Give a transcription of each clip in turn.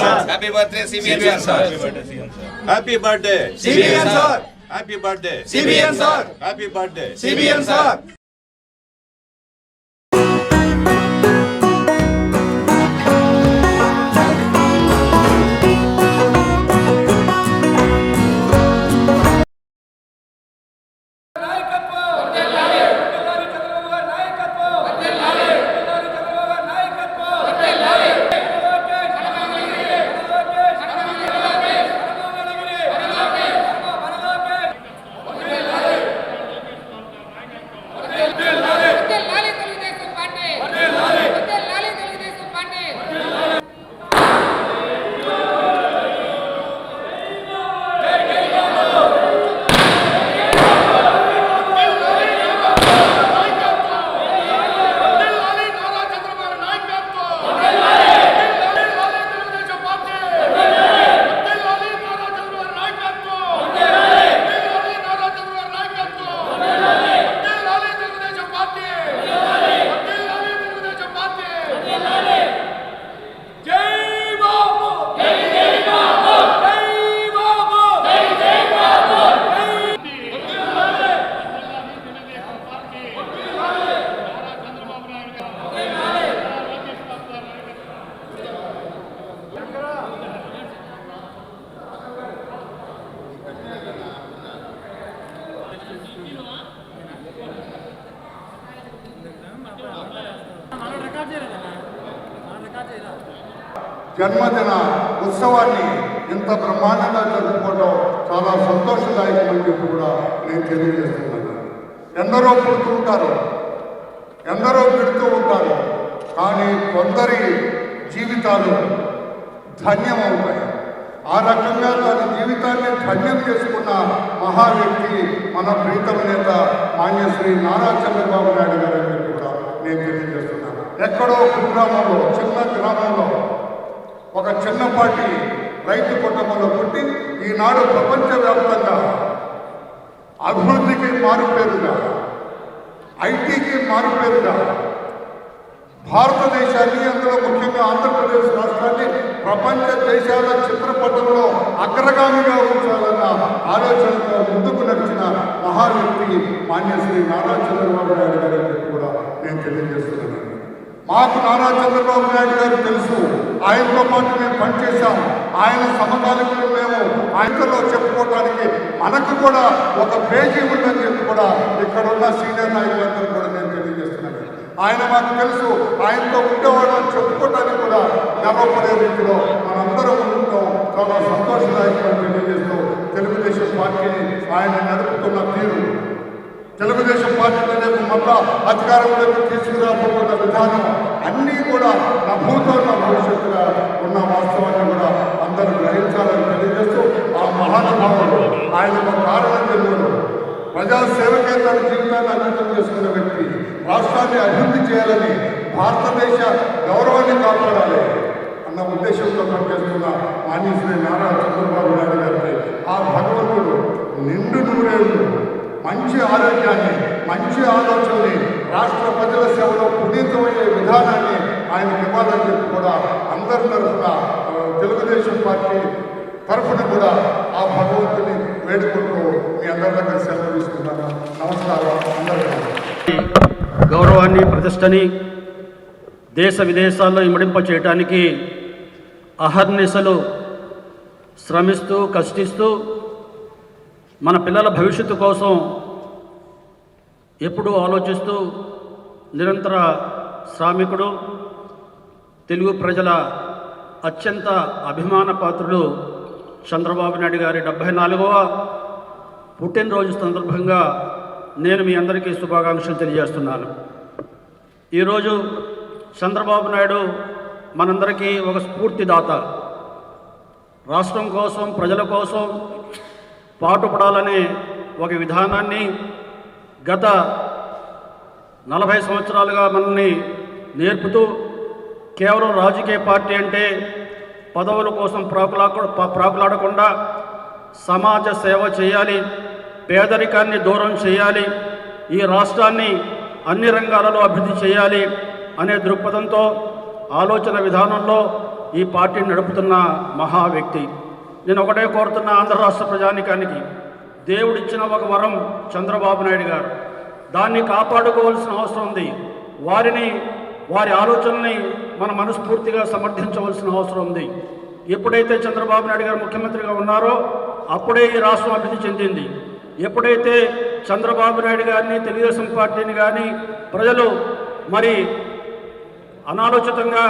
Happy birthday CBN sir happy birthday CBN sir happy birthday CBN sir happy birthday CBN sir జన్మదిన ఉత్సవాన్ని ఇంత బ్రహ్మాండంగా జరుపుకోవడం చాలా సంతోషదాయకమని చెప్పి కూడా నేను తెలియజేస్తున్నాను. ఎందరో పుడుతూ ఉంటారు. ఎందరో పెడుతూ ఉంటారు. కానీ కొందరి జీవితాలు ధన్యమవుతాయి. ఆ రకంగా తన జీవితాన్ని ధన్యం చేసుకున్న మహా వ్యక్తి మన ప్రీతమ నేత మాన్యశ్రీ నారా చంద్రబాబు నాయుడు గారు అని కూడా నేను తెలియజేస్తున్నాను. ఎక్కడో కుగ్రామంలో చిన్న గ్రామంలో ఒక చిన్నపాటి రైతు కుటుంబంలో పుట్టి ఈనాడు ప్రపంచవ్యాప్తంగా అభివృద్ధికి మారుపేరుగా ఐటీకి మారుపేరుగా భారతదేశాన్ని అందులో ముఖ్యంగా ఆంధ్రప్రదేశ్ రాష్ట్రాన్ని ప్రపంచ దేశాల చిత్రపటంలో అగ్రగామిగా ఉంచాలన్న ఆలోచనతో ముందుకు నడిచిన మహా వ్యక్తి మాన్యశ్రీ నారా చంద్రబాబు నాయుడు గారి కూడా నేను తెలియజేస్తున్నాను. మాకు నారా చంద్రబాబు నాయుడు గారు తెలుసు. ఆయనతో పాటు మేము పనిచేశాం. ఆయన సమకాలికులు మేము ఆయనలో చెప్పుకోవడానికి మనకు కూడా ఒక పేజీ ఉందని చెప్పి కూడా ఇక్కడ ఉన్న సీనియర్ నాయకులందరూ కూడా నేను తెలియజేస్తున్నాను. ఆయన మాకు తెలుసు ఆయనతో ఉండేవాడు అని చెప్పుకోవడానికి కూడా గర్వపడే రీతిలో మనందరం ఉండటం చాలా సంతోషదాయకం తెలియజేస్తూ తెలుగుదేశం పార్టీని ఆయన నడుపుతున్న తీరు. తెలుగుదేశం పార్టీ రేపు మళ్ళా అధికారంలోకి తీసుకురాబోతున్న విధానం అన్నీ కూడా నా భూతో నా భవిష్యత్తుగా ఉన్న వాస్తవాన్ని కూడా అందరూ గ్రహించాలని తెలియజేస్తూ ఆ మహానుభావుడు ఆయన ఒక కారణం ప్రజా సేవ తన జీవితాన్ని అంకితం చేసుకున్న వ్యక్తి రాష్ట్రాన్ని అభివృద్ధి చేయాలని భారతదేశ గౌరవాన్ని కాపాడాలి అన్న ఉద్దేశంతో పనిచేస్తున్న మాన్యశ్రీ నారా చంద్రబాబు నాయుడు గారికి ఆ భగవంతుడు నిండు నూరేళ్ళు మంచి ఆరోగ్యాన్ని మంచి ఆలోచనని రాష్ట్ర ప్రజల సేవలో పునీతమయ్యే విధానాన్ని ఆయన ఇవ్వాలని చెప్పి కూడా అందరి తరఫున తెలుగుదేశం పార్టీ తరఫున కూడా ఆ భగవంతుని వేడుకుంటూ మీ అందరి దగ్గర సెలవు తీసుకున్నాను నమస్కారం. అందరికీ గౌరవాన్ని ప్రతిష్టని దేశ విదేశాల్లో ఇమడింప చేయటానికి అహర్నిశలు శ్రమిస్తూ కష్టిస్తూ మన పిల్లల భవిష్యత్తు కోసం ఎప్పుడూ ఆలోచిస్తూ నిరంతర శ్రామికుడు తెలుగు ప్రజల అత్యంత అభిమాన పాత్రుడు చంద్రబాబు నాయుడు గారి డెబ్భై నాలుగవ పుట్టినరోజు సందర్భంగా నేను మీ అందరికీ శుభాకాంక్షలు తెలియజేస్తున్నాను. ఈరోజు చంద్రబాబు నాయుడు మనందరికీ ఒక స్ఫూర్తిదాత. రాష్ట్రం కోసం ప్రజల కోసం పాటుపడాలనే ఒక విధానాన్ని గత నలభై సంవత్సరాలుగా మనల్ని నేర్పుతూ కేవలం రాజకీయ పార్టీ అంటే పదవుల కోసం ప్రాకులా ప్రాకులాడకుండా సమాజ సేవ చేయాలి పేదరికాన్ని దూరం చేయాలి ఈ రాష్ట్రాన్ని అన్ని రంగాలలో అభివృద్ధి చేయాలి అనే దృక్పథంతో ఆలోచన విధానంలో ఈ పార్టీని నడుపుతున్న మహా వ్యక్తి. నేను ఒకటే కోరుతున్న ఆంధ్ర రాష్ట్ర ప్రజానికానికి దేవుడిచ్చిన ఒక వరం చంద్రబాబు నాయుడు గారు. దాన్ని కాపాడుకోవాల్సిన అవసరం ఉంది. వారిని వారి ఆలోచనని మన మనస్ఫూర్తిగా సమర్థించవలసిన అవసరం ఉంది. ఎప్పుడైతే చంద్రబాబు నాయుడు గారు ముఖ్యమంత్రిగా ఉన్నారో అప్పుడే ఈ రాష్ట్రం అభివృద్ధి చెందింది. ఎప్పుడైతే చంద్రబాబు నాయుడు గారిని తెలుగుదేశం పార్టీని కానీ ప్రజలు మరి అనాలోచితంగా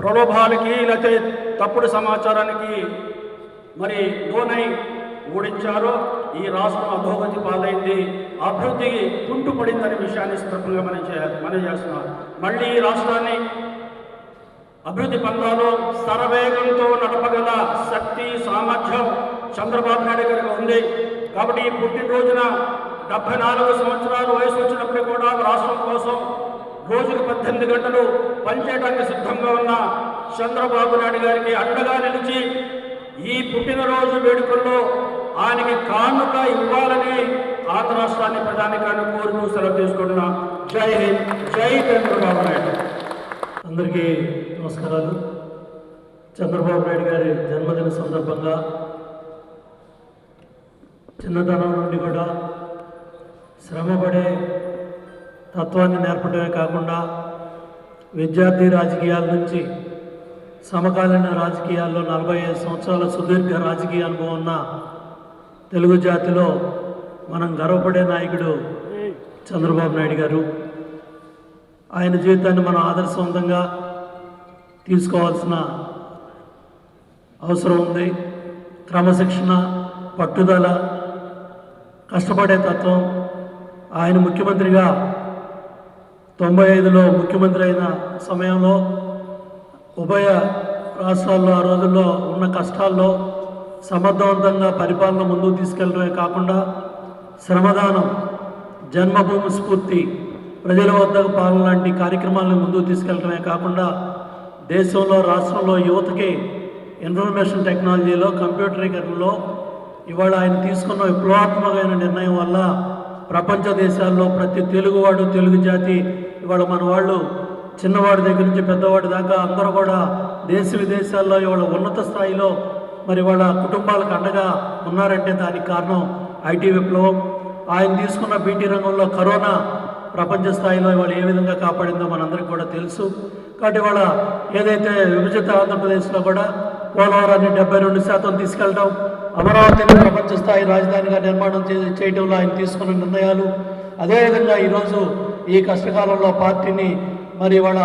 ప్రలోభాలకి లేకపోతే తప్పుడు సమాచారానికి మరి లోనై ఓడించారో ఈ రాష్ట్రం అధోగతి పాలైంది. అభివృద్ధికి కుంటుపడిందనే విషయాన్ని స్పష్టంగా మనం చేయాలి మనం చేస్తున్నాం. మళ్ళీ ఈ రాష్ట్రాన్ని అభివృద్ధి పందాలో సరవేగంతో నడపగల శక్తి సామర్థ్యం చంద్రబాబు నాయుడు గారికి ఉంది. కాబట్టి ఈ పుట్టినరోజున డెబ్బై నాలుగు సంవత్సరాలు వయసు వచ్చినప్పుడు కూడా రాష్ట్రం కోసం రోజుకు పద్దెనిమిది గంటలు పనిచేయడానికి సిద్ధంగా ఉన్న చంద్రబాబు నాయుడు గారికి అండగా నిలిచి ఈ పుట్టినరోజు వేడుకల్లో ఆయనకి కానుక ఇవ్వాలని ఆంధ్ర రాష్ట్రాన్ని కానీ కోరుతూ సెలవు తీసుకుంటున్నా జై హింద్ జై చంద్రబాబు నాయుడు. అందరికీ నమస్కారాలు. చంద్రబాబు నాయుడు గారి జన్మదిన సందర్భంగా చిన్నతనం నుండి కూడా శ్రమపడే తత్వాన్ని నేర్పడమే కాకుండా విద్యార్థి రాజకీయాల నుంచి సమకాలీన రాజకీయాల్లో నలభై ఐదు సంవత్సరాల సుదీర్ఘ రాజకీయ అనుభవం ఉన్న తెలుగు జాతిలో మనం గర్వపడే నాయకుడు చంద్రబాబు నాయుడు గారు. ఆయన జీవితాన్ని మనం ఆదర్శవంతంగా తీసుకోవాల్సిన అవసరం ఉంది. క్రమశిక్షణ పట్టుదల కష్టపడే తత్వం. ఆయన ముఖ్యమంత్రిగా తొంభై ఐదులో ముఖ్యమంత్రి అయిన సమయంలో ఉభయ రాష్ట్రాల్లో ఆ రోజుల్లో ఉన్న కష్టాల్లో సమర్థవంతంగా పరిపాలన ముందుకు తీసుకెళ్ళడమే కాకుండా శ్రమదానం జన్మభూమి స్ఫూర్తి ప్రజల వద్దకు పాలన లాంటి కార్యక్రమాలను ముందుకు తీసుకెళ్ళడమే కాకుండా దేశంలో రాష్ట్రంలో యువతకి ఇన్ఫర్మేషన్ టెక్నాలజీలో కంప్యూటరీకరణలో ఇవాళ ఆయన తీసుకున్న విప్లవాత్మకమైన నిర్ణయం వల్ల ప్రపంచ దేశాల్లో ప్రతి తెలుగువాడు తెలుగు జాతి ఇవాళ మన వాళ్ళు చిన్నవాడి దగ్గర నుంచి పెద్దవాడి దాకా అందరూ కూడా దేశ విదేశాల్లో ఇవాళ ఉన్నత స్థాయిలో మరి వాళ్ళ కుటుంబాలకు అండగా ఉన్నారంటే దానికి కారణం ఐటీ విప్లవం. ఆయన తీసుకున్న బీటీ రంగంలో కరోనా ప్రపంచ స్థాయిలో ఇవాళ ఏ విధంగా కాపాడిందో మనందరికీ కూడా తెలుసు. కాబట్టి ఇవాళ ఏదైతే విభజిత ఆంధ్రప్రదేశ్లో కూడా పోలవరాన్ని డెబ్బై రెండు శాతం తీసుకెళ్ళడం అమరావతిని ప్రపంచ స్థాయి రాజధానిగా నిర్మాణం చే- చేయడంలో ఆయన తీసుకున్న నిర్ణయాలు. అదేవిధంగా ఈరోజు ఈ కష్టకాలంలో పార్టీని మరి ఇవాళ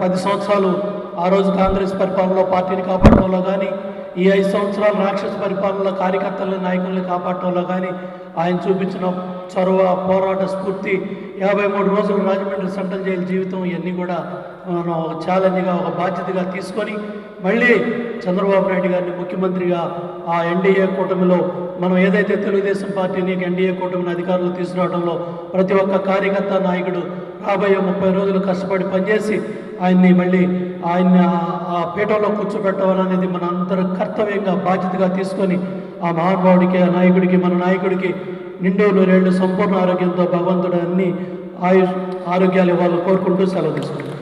పది సంవత్సరాలు ఆ రోజు కాంగ్రెస్ పరిపాలనలో పార్టీని కాపాడటంలో కానీ ఈ ఐదు సంవత్సరాలు రాక్షస పరిపాలనలో కార్యకర్తలను నాయకుల్ని కాపాడటంలో కానీ ఆయన చూపించిన చొరవ పోరాట స్ఫూర్తి యాభై మూడు రోజులు రాజమండ్రి సెంట్రల్ జైలు జీవితం ఇవన్నీ కూడా మనం ఒక ఛాలెంజ్గా ఒక బాధ్యతగా తీసుకొని మళ్ళీ చంద్రబాబు నాయుడు గారిని ముఖ్యమంత్రిగా ఆ ఎన్డీఏ కూటమిలో మనం ఏదైతే తెలుగుదేశం పార్టీని ఎన్డీఏ కూటమిని అధికారులు తీసుకురావడంలో ప్రతి ఒక్క కార్యకర్త నాయకుడు రాబోయే ముప్పై రోజులు కష్టపడి పనిచేసి ఆయన్ని మళ్ళీ ఆయన్ని ఆ- పీఠంలో కూర్చోబెట్టాలనేది మన అందరి కర్తవ్యంగా బాధ్యతగా తీసుకొని ఆ మహానుభావుడికి ఆ నాయకుడికి మన నాయకుడికి నిండు నూరేళ్ళు సంపూర్ణ ఆరోగ్యంతో భగవంతుడు అన్ని ఆయుష్ ఆరోగ్యాలు ఇవ్వాలని కోరుకుంటూ సెలవు తీసుకుంటాం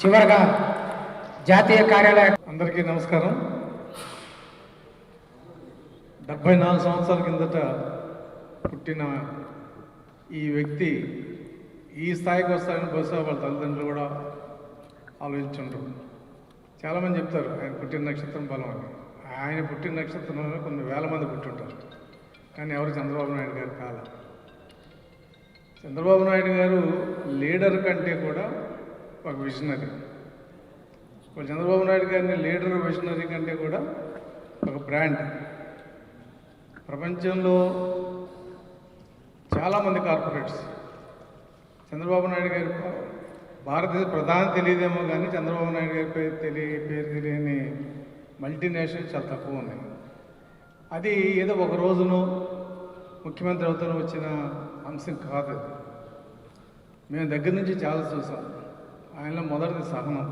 చివరగా జాతీయ కార్యాలయ అందరికీ నమస్కారం. డెబ్బై నాలుగు సంవత్సరాల కిందట పుట్టిన ఈ వ్యక్తి ఈ స్థాయికి వస్తారని బహుశా వాళ్ళ తల్లిదండ్రులు కూడా ఆలోచించుంటారు. చాలామంది చెప్తారు ఆయన పుట్టిన నక్షత్రం బలం అని. ఆయన పుట్టిన నక్షత్రంలో కొన్ని వేల మంది పుట్టుంటారు. కానీ ఎవరు చంద్రబాబు నాయుడు గారు కాల చంద్రబాబు నాయుడు గారు లీడర్ కంటే కూడా ఒక విజనరీ. ఇప్పుడు చంద్రబాబు నాయుడు గారిని లీడర్ విజనరీ కంటే కూడా ఒక బ్రాండ్. ప్రపంచంలో చాలామంది కార్పొరేట్స్ చంద్రబాబు నాయుడు గారి భారతదేశ ప్రధాని తెలియదేమో కానీ చంద్రబాబు నాయుడు గారి పేరు తెలియ పేరు తెలియని మల్టీనేషనల్ చాలా తక్కువ ఉన్నాయి. అది ఏదో ఒక రోజును ముఖ్యమంత్రి అవుతాను వచ్చిన అంశం కాదు మేము దగ్గర నుంచి చాలా చూసాం. ఆయనలో మొదటిది సహనం.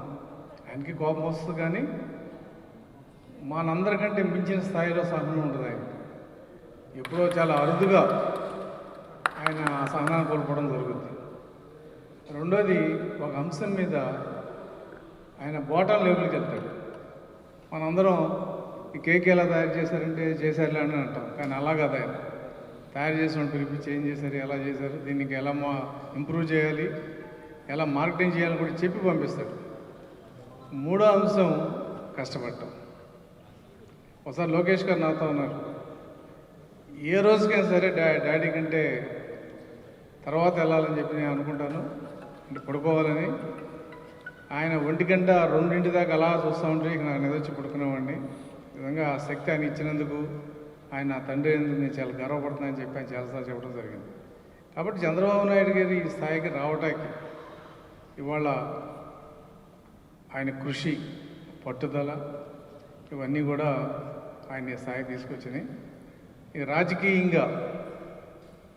ఆయనకి కోపం వస్తుంది కానీ మనందరికంటే మించిన స్థాయిలో సహనం ఉంటుంది ఆయన ఎప్పుడో చాలా అరుదుగా ఆయన ఆ సహనాన్ని కోల్పోవడం జరుగుతుంది. రెండోది ఒక అంశం మీద ఆయన బాటం లెవెల్కి వెళ్తాడు మనందరం ఈ కేక్ ఎలా తయారు చేశారంటే చేశారులే అని అంటాం. కానీ అలా కదా ఆయన. తయారు చేసిన పిలిపించి ఏం చేశారు ఎలా చేశారు దీనికి ఎలా మా ఇంప్రూవ్ చేయాలి ఎలా మార్కెటింగ్ చేయాలని కూడా చెప్పి పంపిస్తాడు. మూడో అంశం కష్టపడటం. ఒకసారి లోకేష్ గారు నాతో ఉన్నారు. ఏ రోజుకైనా సరే డా డాడీ కంటే తర్వాత వెళ్ళాలని చెప్పి నేను అనుకుంటాను. అంటే పడుకోవాలని. ఆయన ఒంటి గంట రెండింటి దాకా అలా చూస్తూ ఉంటే ఇక నాకు నిదొచ్చి పడుకునేవాడిని. విధంగా ఆ శక్తి ఆయన ఇచ్చినందుకు ఆయన నా తండ్రి ఎందుకు నేను చాలా గర్వపడుతున్నానని చెప్పి ఆయన చాలాసార్లు చెప్పడం జరిగింది. కాబట్టి చంద్రబాబు నాయుడు గారి ఈ స్థాయికి రావటానికి ఇవాళ ఆయన కృషి పట్టుదల ఇవన్నీ కూడా ఆయన ఈ స్థాయి తీసుకొచ్చినాయి. ఇక రాజకీయంగా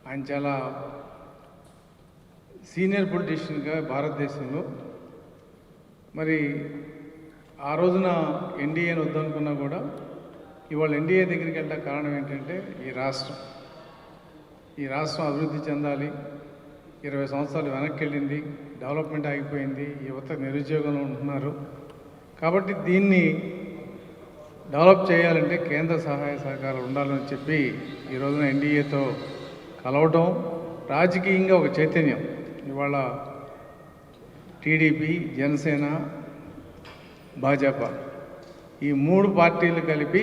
ఆయన చాలా సీనియర్ పొలిటీషియన్గా భారతదేశంలో మరి ఆ రోజున ఎన్డీఏని వద్దనుకున్నా కూడా ఇవాళ ఎన్డీఏ దగ్గరికి వెళ్ళడానికి కారణం ఏంటంటే ఈ రాష్ట్రం. ఈ రాష్ట్రం అభివృద్ధి చెందాలి. ఇరవై సంవత్సరాలు వెనక్కి వెళ్ళింది. డెవలప్మెంట్ ఆగిపోయింది. యువత నిరుద్యోగంలో ఉంటున్నారు. కాబట్టి దీన్ని డెవలప్ చేయాలంటే కేంద్ర సహాయ సహకారాలు ఉండాలని చెప్పి ఈ రోజున ఎన్డీఏతో కలవటం రాజకీయంగా ఒక చైతన్యం. ఇవాళ టీడీపీ జనసేన భాజపా ఈ మూడు పార్టీలు కలిపి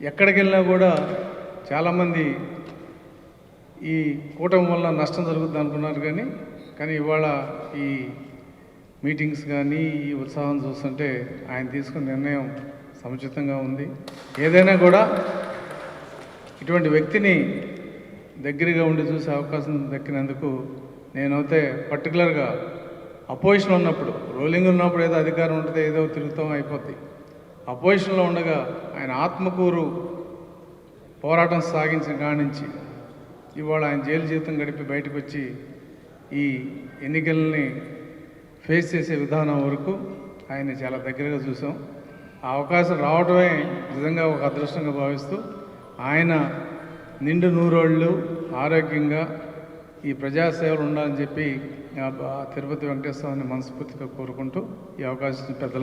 ఎక్కడికి వెళ్ళినా కూడా చాలామంది ఈ కూటమి వల్ల నష్టం జరుగుతుంది అనుకున్నారు కానీ కానీ ఇవాళ ఈ మీటింగ్స్ కానీ ఈ ఉత్సాహం చూస్తుంటే ఆయన తీసుకున్న నిర్ణయం సముచితంగా ఉంది. ఏదైనా కూడా ఇటువంటి వ్యక్తిని దగ్గరగా ఉండి చూసే అవకాశం దక్కినందుకు నేనైతే పర్టికులర్గా అపోజిషన్ ఉన్నప్పుడు రోలింగ్ ఉన్నప్పుడు ఏదో అధికారం ఉంటుంది ఏదో తిరుగుతాం అయిపోద్ది అపోజిషన్లో ఉండగా ఆయన ఆత్మకూరు పోరాటం సాగించిన కానించి ఇవాళ ఆయన జైలు జీవితం గడిపి బయటకు వచ్చి ఈ ఎన్నికల్ని ఫేస్ చేసే విధానం వరకు ఆయన చాలా దగ్గరగా చూసాం. ఆ అవకాశం రావడమే నిజంగా ఒక అదృష్టంగా భావిస్తూ ఆయన నిండు నూరోళ్ళు ఆరోగ్యంగా ఈ ప్రజాసేవలు ఉండాలని చెప్పి ఆ తిరుపతి వెంకటేశ్వరాన్ని మనస్ఫూర్తిగా కోరుకుంటూ ఈ అవకాశం పెద్దలు